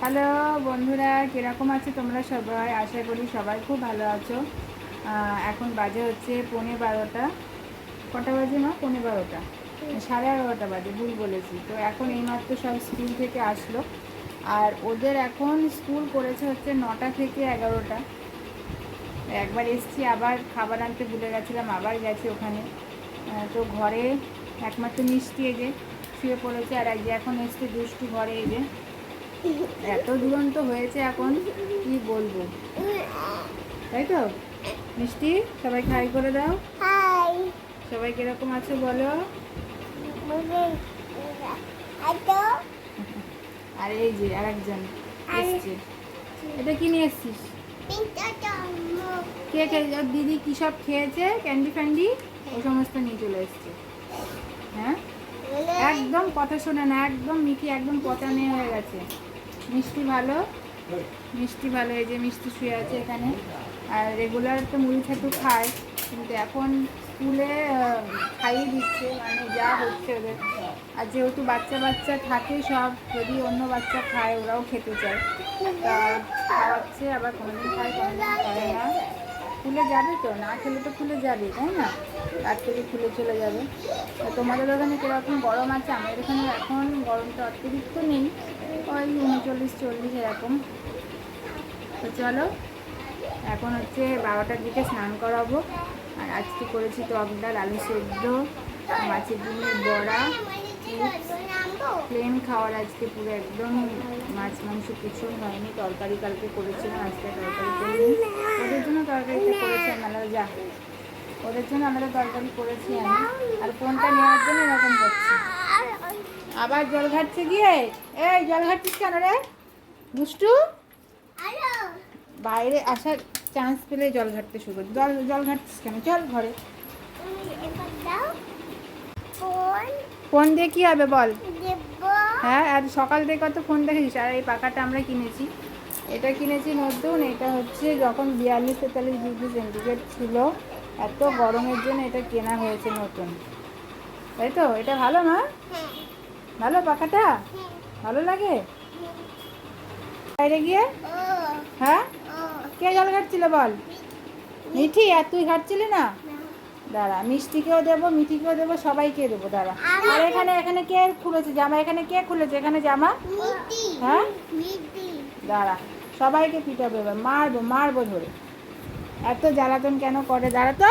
Hello বন্ধুরা, কীরকম আছে তোমরা সবাই? আশা করি সবাই খুব ভালো আছো। এখন বাজে হচ্ছে পৌনে বারোটা। কটা বাজে না পৌনে বারোটা। সাড়ে এগারোটা বাজে, ভুল বলেছি। তো এখন এইমাত্র সব স্কুল থেকে আসলো। আর ওদের এখন স্কুল করেছে হচ্ছে নটা থেকে এগারোটা। একবার এসছি, আবার খাবার আনতে ভুলে গেছিলাম, আবার গেছি ওখানে। তো ঘরে একমাত্র মিষ্টি যে, শুয়ে পড়েছে। আর যে এখন এসছে দুষ্টু ঘরে যে। এত দুরন্ত হয়েছে এখন কি বলব? তাই তো? মিষ্টি সবাই খাই করে দাও। সবাই কীরকম আছে বলো? আর এই যে আর একজন এটা কি নিয়ে এসছিস? কে খেয়ে দিদি কী সব খেয়েছে? ক্যান্ডি ফ্যান্ডি? ও সমস্ত নিয়ে চলে এসছে। হ্যাঁ? একদম কথা শোনে না একদম মিঠি একদম পচা নিয়ে হয়ে গেছে। মিষ্টি ভালো। মিষ্টি ভালো, এই যে মিষ্টি শুয়ে আছে এখানে। আর রেগুলার তো মুড়ি ছাতু খায়, কিন্তু এখন স্কুলে খাইয়ে দিচ্ছে মানে যা হচ্ছে ওদের। আর যেহেতু বাচ্চা বাচ্চা থাকে সব, যদি অন্য বাচ্চা খায়, ওরাও খেতে চায়। তা খাওয়াচ্ছে, আবার কোনোদিন খায় কোনোদিন খায় না। খুলে যাবে তো? না খেলে তো খুলে যাবে, তাই না? তার থেকে খুলে চলে যাবে। তা তোমাদের ওখানে কীরকম গরম আছে? আমাদের এখানে এখন গরমটা অতিরিক্ত নেই। ওই উনচল্লিশ, চল্লিশ এরকম। তো চলো, এখন হচ্ছে বারোটার দিকে স্নান করাবো। আর আজকে করেছি? টক ডাল, আলু সেদ্ধ, মাছের ডিমের বড়া প্লেন খাওয়ার আজকে পুরো একদম মাছ, মাংস কিছু হয়নি। তরকারি কালকে করেছিলাম, আজকে তরকারি করিনি ওদের জন্য তরকারিটা করেছি আমি আলাদা যা ওদের জন্য আলাদা তরকারি করেছি আমি। আর ফোনটা নেওয়ার জন্য এরকম করছি। আবার জল ঘাটছে গিয়ে? এই, জল ঘাটছিস কেন রে? দুষ্টু বাইরে আসার চান্স পেলে জল ঘাটতে শুরু করি। জল জল ঘাটছিস কেন? চল ঘরে। ফোন ফোন দিয়ে কী হবে বল? হ্যাঁ আর সকাল থেকে কত ফোন দেখেছিস আর এই পাখাটা আমরা কিনেছি। এটা কিনেছি নতুন। এটা হচ্ছে যখন বিয়াল্লিশ তেতাল্লিশ ডিগ্রি সেন্টিগ্রেড ছিল। এত গরমের জন্য এটা কেনা হয়েছে নতুন। তাই তো? এটা ভালো না? ভালো পাখাটা? ভালো লাগে? বাইরে গিয়ে? হ্যাঁ? কে জল ঘাটছিল বল? মিঠি আর তুই ঘাটছিলি না? দাঁড়া মিষ্টিকেও দেবো মিঠিকেও দেবো সবাইকে দেবো দাঁড়া। আর এখানে এখানে কে খুলেছে? জামা এখানে কে খুলেছে? এখানে জামা? হ্যাঁ? দাঁড়া সবাইকে পিটাবো এবার মারবো মারবো ধরে। এত জ্বালাতন কেন করে? দাঁড়া তো